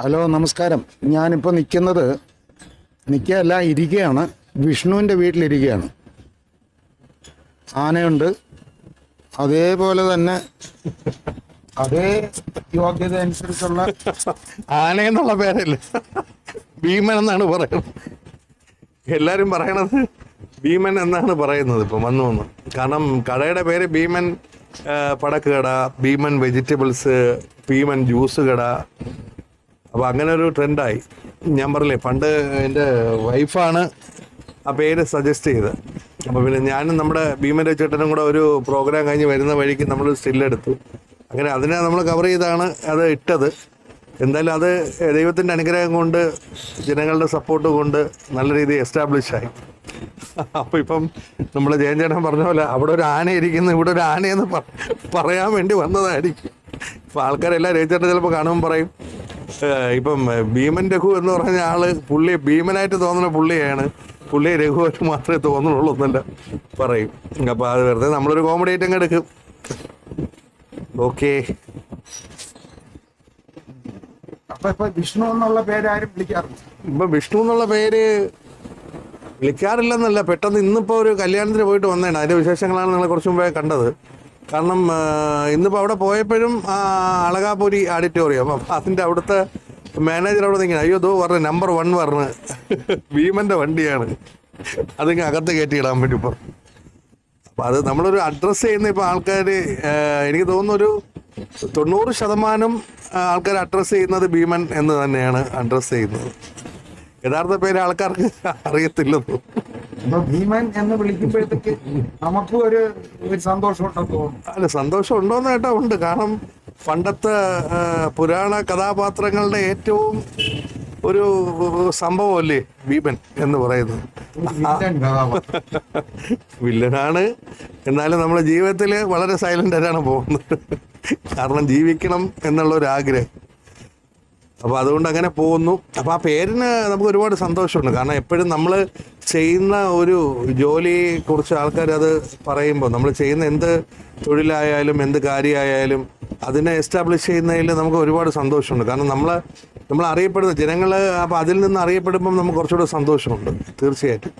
Hello നമസ്കാരം. ഞാനിപ്പോൾ നിൽക്കുന്നത് നിൽക്കുകയല്ല ഇരിക്കുകയാണ് വിഷ്ണുവിന്റെ വീട്ടിലിരിക്കുകയാണ് ആനയുണ്ട്. അതേപോലെ തന്നെ അതേ യോഗ്യത അനുസരിച്ചുള്ള ആന എന്നുള്ള പേരല്ലേ? ഭീമൻ എന്നാണ് പറയുന്നത്. എല്ലാരും പറയണത് ഭീമൻ എന്നാണ് പറയുന്നത് ഇപ്പം വന്നു വന്നു. കാരണം കടയുടെ പേര് ഭീമൻ പടക്ക് കട ഭീമൻ വെജിറ്റബിൾസ് ഭീമൻ ജ്യൂസ് കട അപ്പൊ അങ്ങനെ ഒരു ട്രെൻഡായി. ഞാൻ പറഞ്ഞില്ലേ പണ്ട് എന്റെ വൈഫാണ് ആ പേര് സജസ്റ്റ് ചെയ്തത്. അപ്പോൾ പിന്നെ ഞാനും നമ്മുടെ ഭീമന്റെ ചേട്ടനും കൂടെ ഒരു പ്രോഗ്രാം കഴിഞ്ഞ് വരുന്ന വഴിക്ക് നമ്മൾ സ്റ്റില്ലെടുത്തു അങ്ങനെ അതിനെ നമ്മൾ കവർ ചെയ്താണ് അത് ഇട്ടത്. എന്തായാലും അത് ദൈവത്തിന്റെ അനുഗ്രഹം കൊണ്ട് ജനങ്ങളുടെ സപ്പോർട്ട് കൊണ്ട് നല്ല രീതിയിൽ എസ്റ്റാബ്ലിഷ് ആയി. അപ്പോൾ ഇപ്പം നമ്മൾ ജയൻ ചേട്ടൻ പറഞ്ഞ പോലെ അവിടെ ഒരു ആന ഇരിക്കുന്നു ഇവിടെ ഒരു ആനയെന്ന് പറയാൻ വേണ്ടി വന്നതായിരിക്കും. ഇപ്പോൾ ആൾക്കാരെല്ലാം രജിച്ചേട്ടൻ ചിലപ്പോൾ കാണുമ്പോൾ പറയും ഇപ്പം ഭീമൻ രഘു എന്ന് പറഞ്ഞ ആൾ പുള്ളി ഭീമനായിട്ട് തോന്നുന്ന പുള്ളിയാണ്. പുള്ളി രഘുവായിട്ട് മാത്രമേ തോന്നുന്നുള്ളൂ എന്നല്ല പറയും. അപ്പോൾ അത് വെറുതെ നമ്മളൊരു കോമഡി ഐറ്റം അങ്ങ് എടുക്കും. ഓക്കേ അപ്പൊ വിഷ്ണു എന്നുള്ള പേര് ആരും വിളിക്കാറില്ല. ഇപ്പം വിഷ്ണു എന്നുള്ള പേര് വിളിക്കാറില്ലെന്നല്ല പെട്ടെന്ന് ഇന്നിപ്പോ ഒരു കല്യാണത്തിന് പോയിട്ട് വന്നേണ് അതിന്റെ വിശേഷങ്ങളാണ് നിങ്ങളെ കുറച്ച് മുമ്പേ കണ്ടത്. കാരണം ഇന്നിപ്പോൾ അവിടെ പോയപ്പോഴും അളകാപുരി ഓഡിറ്റോറിയം അപ്പം അതിന്റെ അവിടുത്തെ മാനേജർ അവിടെ നിൽക്കണം അയ്യോ ദോ പറഞ്ഞു നമ്പർ വൺ പറഞ്ഞ്. ഭീമന്റെ വണ്ടിയാണ്. അതിങ്ങ് അകത്ത് കയറ്റിയിടാൻ വേണ്ടി ഇപ്പം. അപ്പം അത് നമ്മളൊരു അഡ്രസ്സ് ചെയ്യുന്ന ഇപ്പോൾ ആൾക്കാർ എനിക്ക് തോന്നുന്നൊരു തൊണ്ണൂറ് ശതമാനം ആൾക്കാർ അഡ്രസ്സ് ചെയ്യുന്നത് ഭീമൻ എന്ന് തന്നെയാണ് അഡ്രസ്സ് ചെയ്യുന്നത്. യഥാർത്ഥ പേര് ആൾക്കാർക്ക് അറിയത്തില്ലെന്നു അപ്പൊ ഭീമൻ എന്ന് വിളിക്കുമ്പോഴത്തേക്ക് നമുക്കും ഒരു ഒരു തോന്നുന്നു. അല്ല സന്തോഷം ഉണ്ടോന്ന് കേട്ടാ ഉണ്ട്. കാരണം പണ്ടത്തെ പുരാണ കഥാപാത്രങ്ങളുടെ ഏറ്റവും ഒരു സംഭവമല്ലേ ഭീമൻ എന്ന് പറയുന്നത്. വില്ലനാണ്. എന്നാലും നമ്മുടെ ജീവിതത്തിൽ വളരെ സൈലന്റ് ആയിട്ടാണ് പോകുന്നത്. കാരണം ജീവിക്കണം എന്നുള്ള ഒരു ആഗ്രഹം. അപ്പോൾ അതുകൊണ്ട് അങ്ങനെ പോകുന്നു. അപ്പോൾ ആ പേരിന് നമുക്ക് ഒരുപാട് സന്തോഷമുണ്ട്. കാരണം എപ്പോഴും നമ്മൾ ചെയ്യുന്ന ഒരു ജോലിയെ കുറിച്ച് ആൾക്കാർ അത് പറയുമ്പോൾ നമ്മൾ ചെയ്യുന്ന എന്ത് തൊഴിലായാലും എന്ത് കാര്യമായാലും അതിനെ എസ്റ്റാബ്ലിഷ് ചെയ്യുന്നതിൽ നമുക്ക് ഒരുപാട് സന്തോഷമുണ്ട്. കാരണം നമ്മൾ നമ്മൾ അറിയപ്പെടുന്ന ജനങ്ങൾ അപ്പോൾ അതിൽ നിന്ന് അറിയപ്പെടുമ്പം നമുക്ക് കുറച്ചുകൂടെ സന്തോഷമുണ്ട്. തീർച്ചയായിട്ടും.